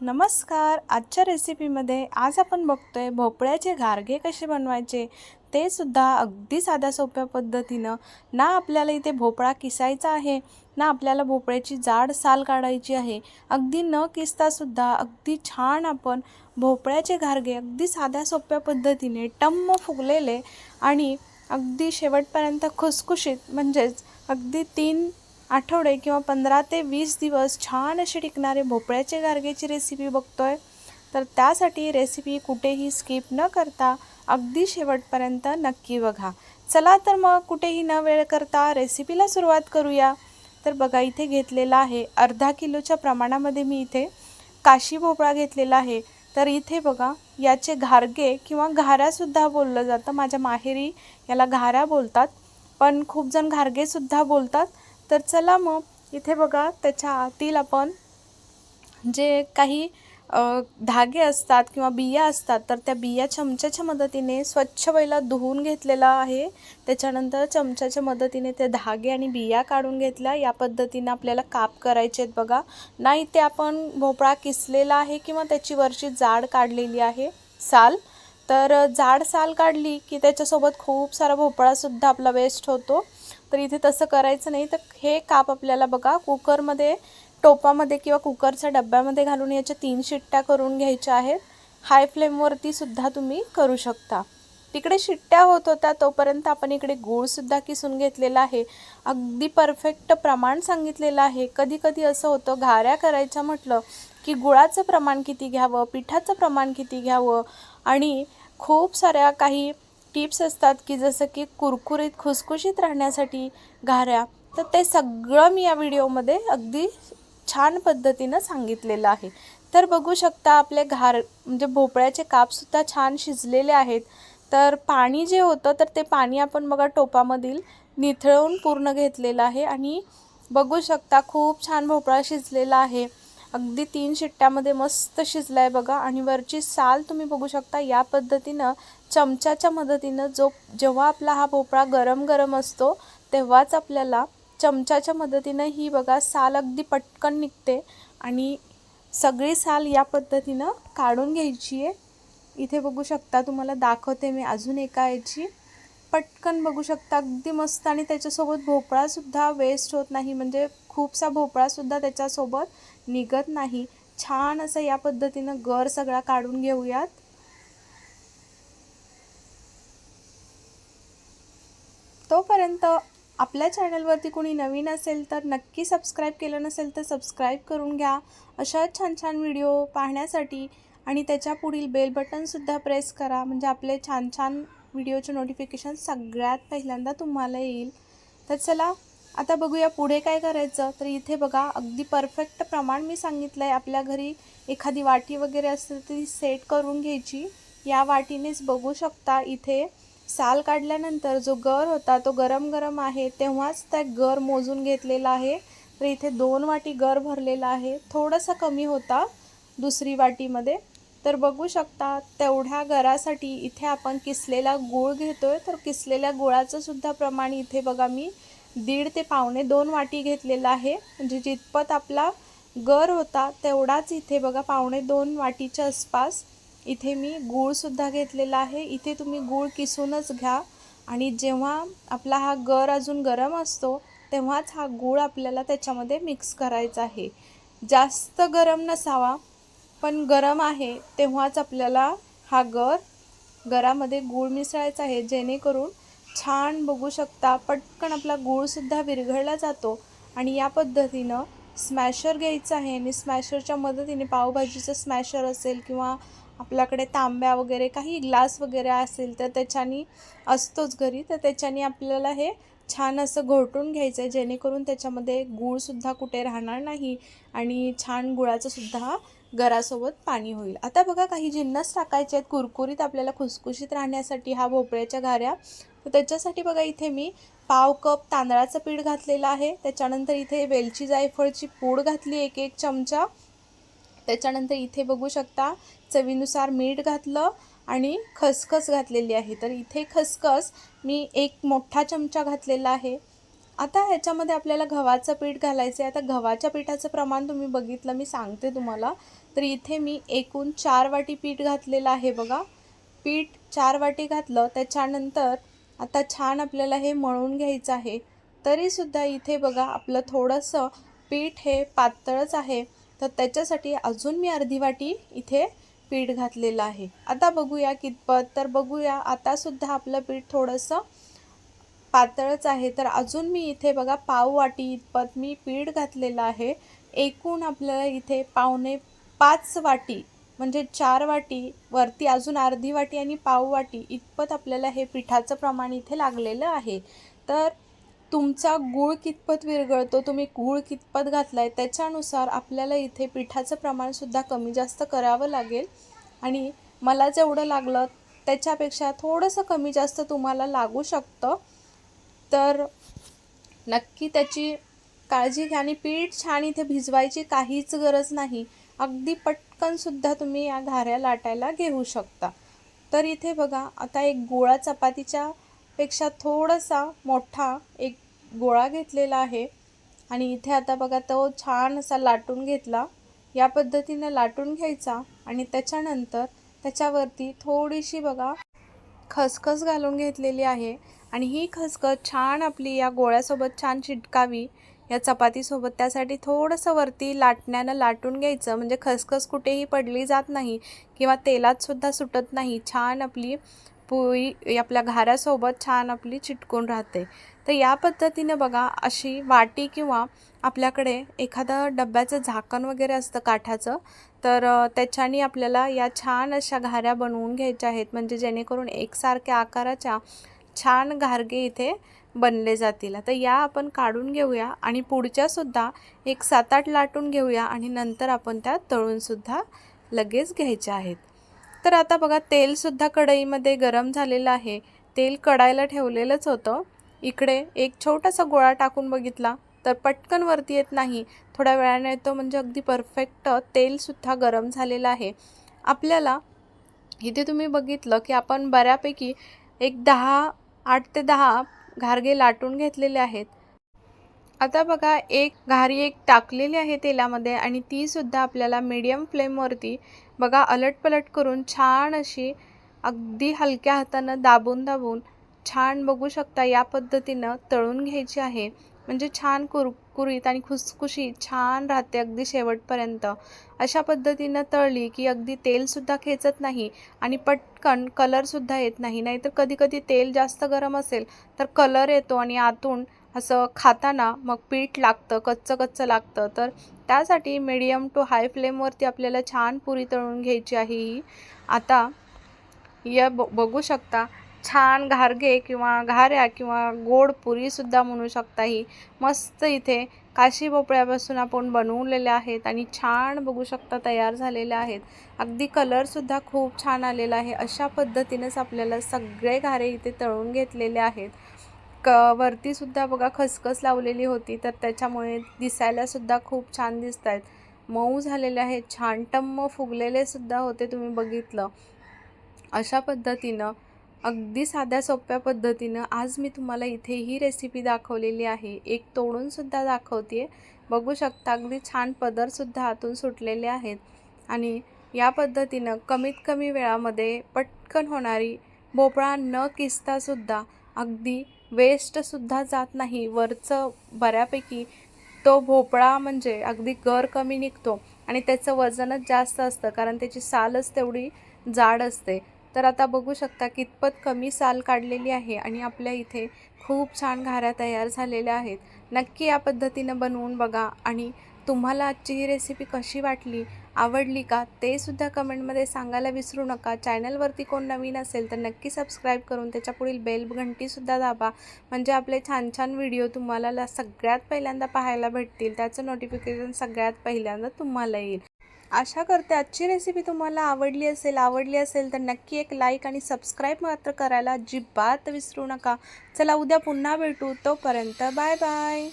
नमस्कार. आजच्या रेसिपीमध्ये आज आपण बघतोय भोपळ्याचे घारगे कसे बनवायचे ते सुद्धा अगदी साध्या सोप्या पद्धतीनं. ना आपल्याला इथे भोपळा किसायचा आहे ना आपल्याला भोपळ्याची जाड साल काढायची आहे. अगदी न किसतासुद्धा अगदी छान आपण भोपळ्याचे घारगे अगदी साध्या सोप्या पद्धतीने टम्म फुगलेले आणि अगदी शेवटपर्यंत खुसखुशीत म्हणजेच अगदी तीन आठवडे किंवा पंधरा ते वीस दिवस छान असे टिकणारे भोपळ्याचे गारगेची रेसिपी बघतोय. तर त्यासाठी रेसिपी कुठेही स्किप न करता अगदी शेवटपर्यंत नक्की बघा. चला तर मग कुठेही न वेळ करता रेसिपीला सुरुवात करूया. तर बघा इथे घेतलेला आहे अर्धा किलोच्या प्रमाणामध्ये मी इथे काशी भोपळा घेतलेला आहे. तर इथे बघा याचे घारगे किंवा घाऱ्यासुद्धा बोललं जातं. माझ्या माहेरी याला घाऱ्या बोलतात. पण खूप जण घारगेसुद्धा बोलतात. तर चला मग इथे बघा त्याच्या आतील आपण जे काही धागे असतात किंवा बिया असतात तर त्या बिया चमच्याच्या मदतीने स्वच्छ पहिला धुवून घेतलेला आहे. त्याच्यानंतर चमच्याच्या मदतीने ते धागे आणि बिया काढून घेतल्या. या पद्धतीने आपल्याला काप करायचे आहेत बघा. नाही ते आपण भोपळा किसलेला आहे किंवा त्याची वरची जाड काढलेली आहे साल. तर जाड साल काढली की त्याच्यासोबत खूप सारा भोपळासुद्धा आपला वेस्ट होतो. तर इथे तसं करायचं नाही. तर हे काप आपल्याला बघा कुकरमध्ये टोपामध्ये किंवा कुकरच्या डब्यामध्ये घालून याच्या तीन शिट्ट्या करून घ्यायच्या आहेत. हाय फ्लेमवरती सुद्धा तुम्ही करू शकता. तिकडे शिट्ट्या होत होत्या तोपर्यंत आपण इकडे गूळसुद्धा किसून घेतलेला आहे. अगदी परफेक्ट प्रमाण सांगितलेलं आहे. कधी कधी असं होतं घाऱ्या करायच्या म्हटलं की गुळाचं प्रमाण किती घ्यावं पिठाचं प्रमाण किती घ्यावं आणि खूप साऱ्या काही टिप्स असतात की जसं की कुरकुरीत खुसखुशीत राहण्यासाठी घाऱ्या तर ते सगळं मी या व्हिडिओमध्ये अगदी छान पद्धतीनं सांगितलेलं आहे. तर बघू शकता आपले घार म्हणजे भोपळ्याचे कापसुद्धा छान शिजलेले आहेत. तर पाणी जे होतं तर ते पाणी आपण बघा टोपामधील निथळून पूर्ण घेतलेलं आहे आणि बघू शकता खूप छान भोपळा शिजलेला आहे. अगदी तीन शिट्ट्यामध्ये मस्त शिजला आहे बघा आणि वरची साल तुम्ही बघू शकता या पद्धतीनं चमच्याच्या मदतीनं जो जेव्हा आपला हा भोपळा गरम गरम असतो तेव्हाच आपल्याला चमच्याच्या मदतीनं ही बघा साल अगदी पटकन निघते आणि सगळी साल या पद्धतीनं काढून घ्यायची आहे. इथे बघू शकता तुम्हाला दाखवते मी अजून एका याची. पटकन बघू शकता अगदी मस्त आणि त्याच्यासोबत भोपळासुद्धा वेस्ट होत नाही म्हणजे खूपसा भोपळासुद्धा त्याच्यासोबत निघत नाही. छान असं या पद्धतीनं गर सगळा काढून घेऊयात. तोपर्यंत आपल्या चॅनलवरती कोणी नवीन असेल तर नक्की सबस्क्राईब केलं नसेल तर सबस्क्राईब करून घ्या. अशा छान छान व्हिडिओ पाहण्यासाठी आणि त्याच्या पुढील बेल बटनसुद्धा प्रेस करा. म्हणजे आपले छान छान व्हिडिओचे नोटिफिकेशन सगळ्यात पहिल्यांदा तुम्हाला येईल. तर चला आता बघूया पुढे काय करायचं. तर इथे बघा अगदी परफेक्ट प्रमाण मी सांगितलं आहे आपल्या घरी एखादी वाटी वगैरे असेल ती सेट करून घ्यायची. या वाटीनेच बघू शकता इथे साल काढल्यानंतर जो गर होता तो गरम गरम आहे तेव्हाच त्या गर मोजून घेतलेला आहे. तर इथे दोन वाटी गर भरलेला आहे. थोडासा कमी होता दुसरी वाटीमध्ये. तर बघू शकता तेवढ्या गरासाठी इथे आपण किसलेला गूळ घेतोय. तर किसलेल्या गुळाचंसुद्धा प्रमाण इथे बघा मी दीड ते पावणे दोन वाटी घेतलेला आहे. म्हणजे जितपत आपला गर होता तेवढाच इथे बघा पावणे दोन वाटीच्या आसपास इथे मी गूळसुद्धा घेतलेला आहे. इथे तुम्ही गूळ किसूनच घ्या. आणि जेव्हा आपला हा गर अजून गरम असतो तेव्हाच हा गूळ आपल्याला त्याच्यामध्ये मिक्स करायचा आहे. जास्त गरम नसावा पण गरम आहे तेव्हाच आपल्याला हा गर गरामध्ये गूळ मिसळायचा आहे. जेणेकरून छान बघू शकता पटकन आपला गूळसुद्धा विरघळला जातो. आणि या पद्धतीनं स्मॅशर घ्यायचं आहे. आणि स्मॅशरच्या मदतीने पावभाजीचं स्मॅशर असेल किंवा आपल्याकडे तांब्या वगैरे काही ग्लास वगैरे असेल तर त्याच्यानी असतोच घरी. तर त्याच्याने आपल्याला हे छान असं घोटून घ्यायचं आहे जेणेकरून त्याच्यामध्ये गूळसुद्धा कुठे राहणार नाही आणि छान गुळाचंसुद्धा गरासोबत पाणी होईल. आता बघा काही जिन्नस टाकायचे आहेत. कुरकुरीत आपल्याला खुसखुशीत राहण्यासाठी हा भोपळ्याच्या घाऱ्या तर त्याच्यासाठी बघा इथे मी पाव कप तांदळाचं पीठ घातलेलं आहे. त्याच्यानंतर इथे वेलची जायफळची पूड घातली एक एक चमचा. त्याच्यानंतर इथे बघू शकता चवीनुसार मीठ घातलं आणि खसखस घातलेली आहे. तर इथे खसखस मी एक मोठा चमचा घातलेला आहे. आता ह्याच्यामध्ये आपल्याला गव्हाचं पीठ घालायचं आहे आता गव्हाच्या पिठाचं प्रमाण तुम्ही बघितलं मी सांगते तुम्हाला. तर तर इथे मी एकूण चार वाटी पीठ घातलेलं आहे बघा. पीठ चार वाटी घातलं त्याच्यानंतर आता छान आपल्याला हे मळून घ्यायचं आहे. तरीसुद्धा इथे बघा आपलं थोडंसं पीठ हे पातळच आहे. तर त्याच्यासाठी अजून मी अर्धी वाटी इथे पीठ घातलेलं आहे. आता बघूया कितपत. तर बघूया आतासुद्धा आपलं पीठ थोडंसं पातळच आहे. तर अजून मी इथे बघा पाव वाटी इतपत मी पीठ घातलेलं आहे. एकूण आपल्याला इथे पावणे पाच वाटी म्हणजे चार वाटी वरती अजून अर्धी वाटी आणि पाव वाटी इतपत आपल्याला हे पिठाचं प्रमाण इथे लागलेलं आहे. तर तुमचा गूळ कितपत विरघळतो तुम्ही गूळ कितपत घातला आहे त्याच्यानुसार आपल्याला इथे पिठाचं प्रमाणसुद्धा कमी जास्त करावं लागेल. आणि मला जेवढं लागलं त्याच्यापेक्षा थोडंसं कमी जास्त तुम्हाला लागू शकतं. तर नक्की त्याची काळजी घ्या आणि पीठ छान इथे भिजवायची काहीच गरज नाही. अगदी पटकनसुद्धा तुम्ही या घाऱ्या लाटायला घेऊ शकता. तर इथे बघा आता एक गोळा चपातीच्या पेक्षा थोडासा मोठा एक गोळा घेतलेला आहे. आणि इथे आता बघा तो छान असा लाटून घेतला. या पद्धतीनं लाटून घ्यायचा आणि त्याच्यानंतर त्याच्यावरती थोडीशी बघा खसखस घालून घेतलेली आहे. आणि ही खसखस छान आपली या गोळ्यासोबत छान चिटकावी. या चपातीसोबत त्यासाठी थोडंसं वरती लाटण्यानं लाटून घ्यायचं. म्हणजे खसखस कुठेही पडली जात नाही किंवा तेलातसुद्धा सुटत नाही. छान आपली पोळी आपल्या घाऱ्यासोबत छान आपली चिटकून राहते. तर या पद्धतीनं बघा अशी वाटी किंवा आपल्याकडे एखादं डब्याचं झाकण वगैरे असतं काठाचं तर त्याच्याने आपल्याला या छान अशा घाऱ्या बनवून घ्यायच्या आहेत. म्हणजे जेणेकरून एकसारख्या आकाराच्या छान घारगे इथे बनले जातील. आता या आपण काढून घेऊया आणि पुढच्यासुद्धा एक सात आठ लाटून घेऊया आणि नंतर आपण त्या तळूनसुद्धा लगेच घ्यायच्या आहेत. तर आता बघा तेलसुद्धा कढईमध्ये गरम झालेलं आहे. तेल कडायला ठेवलेलंच होतं. इकडे एक छोटासा गोळा टाकून बघितला तर पटकन वरती येत नाही. थोड्या वेळाने येतो म्हणजे अगदी परफेक्ट तेलसुद्धा गरम झालेलं आहे. आपल्याला इथे तुम्ही बघितलं की आपण बऱ्यापैकी एक दहा आठ ते दहा घारगे लाटून घेतलेले आहेत. आता बघा एक घारी एक टाकलेली आहे तेलामध्ये आणि तीसुद्धा आपल्याला मीडियम फ्लेमवरती बघा अलटपलट करून छान अशी अगदी हलक्या हातानं दाबून दाबून छान बघू शकता या पद्धतीनं तळून घ्यायची आहे. म्हणजे छान कुरकुरीत आणि खुसखुशी छान राहते अगदी शेवटपर्यंत. अशा पद्धतीनं तळली की अगदी तेलसुद्धा खेचत नाही आणि पटकन कलरसुद्धा येत नाही. नाहीतर कधीकधी तेल जास्त गरम असेल तर कलर येतो आणि आतून असं खाताना मग पीठ लागतं कच्चं कच्चं लागतं. तर त्यासाठी मिडियम टू हाय फ्लेमवरती आपल्याला छान पुरी तळून घ्यायची आहे ही. आता या ब बघू शकता छान घारगे किंवा घाऱ्या किंवा गोड पुरीसुद्धा म्हणू शकता ही. मस्त इथे काशी भोपळ्यापासून आपण बनवलेल्या आहेत आणि छान बघू शकता तयार झालेल्या आहेत. अगदी कलरसुद्धा खूप छान आलेला आहे. अशा पद्धतीनंच आपल्याला सगळे घारे इथे तळून घेतलेले आहेत. क वरतीसुद्धा बघा खसखस लावलेली होती तर त्याच्यामुळे दिसायलासुद्धा खूप छान दिसत आहेत मऊ झालेले आहेत छान टम्म फुगलेले सुद्धा होते तुम्ही बघितलं. अशा पद्धतीनं अगदी साध्या सोप्या पद्धतीनं आज मी तुम्हाला इथे ही रेसिपी दाखवलेली आहे. एक तोडूनसुद्धा दाखवते बघू शकता अगदी छान पदरसुद्धा आतून सुटलेले आहेत. आणि या पद्धतीनं कमीत कमी वेळामध्ये पटकन होणारी भोपळा न किसतासुद्धा अगदी वेस्टसुद्धा जात नाही. वरचं बऱ्यापैकी तो भोपळा म्हणजे अगदी गर कमी निघतो आणि त्याचं वजनच जास्त असतं कारण त्याची सालच तेवढी जाड असते. तर आता बघू शकता कितपत कमी साल काढलेली आहे आणि आपल्या इथे खूप छान घाऱ्या तयार झालेल्या आहेत. नक्की या पद्धतीनं बनवून बघा आणि तुम्हाला आजची ही रेसिपी कशी वाटली आवडली का ते सुद्धा कमेंटमध्ये सांगायला विसरू नका. चॅनलवरती कोण नवीन असेल तर नक्की सबस्क्राईब करून त्याच्या पुढील बेल घंटीसुद्धा दाबा. म्हणजे आपले छान छान व्हिडिओ तुम्हाला सगळ्यात पहिल्यांदा पाहायला भेटतील. त्याचं नोटिफिकेशन सगळ्यात पहिल्यांदा तुम्हाला येईल. आशा करते आजची रेसिपी तुम्हाला आवडली असेल आवडली असेल तर नक्की एक लाईक आणि सबस्क्राईब मात्र करायला अजिबात विसरू नका. चला उद्या पुन्हा भेटू. तोपर्यंत बाय बाय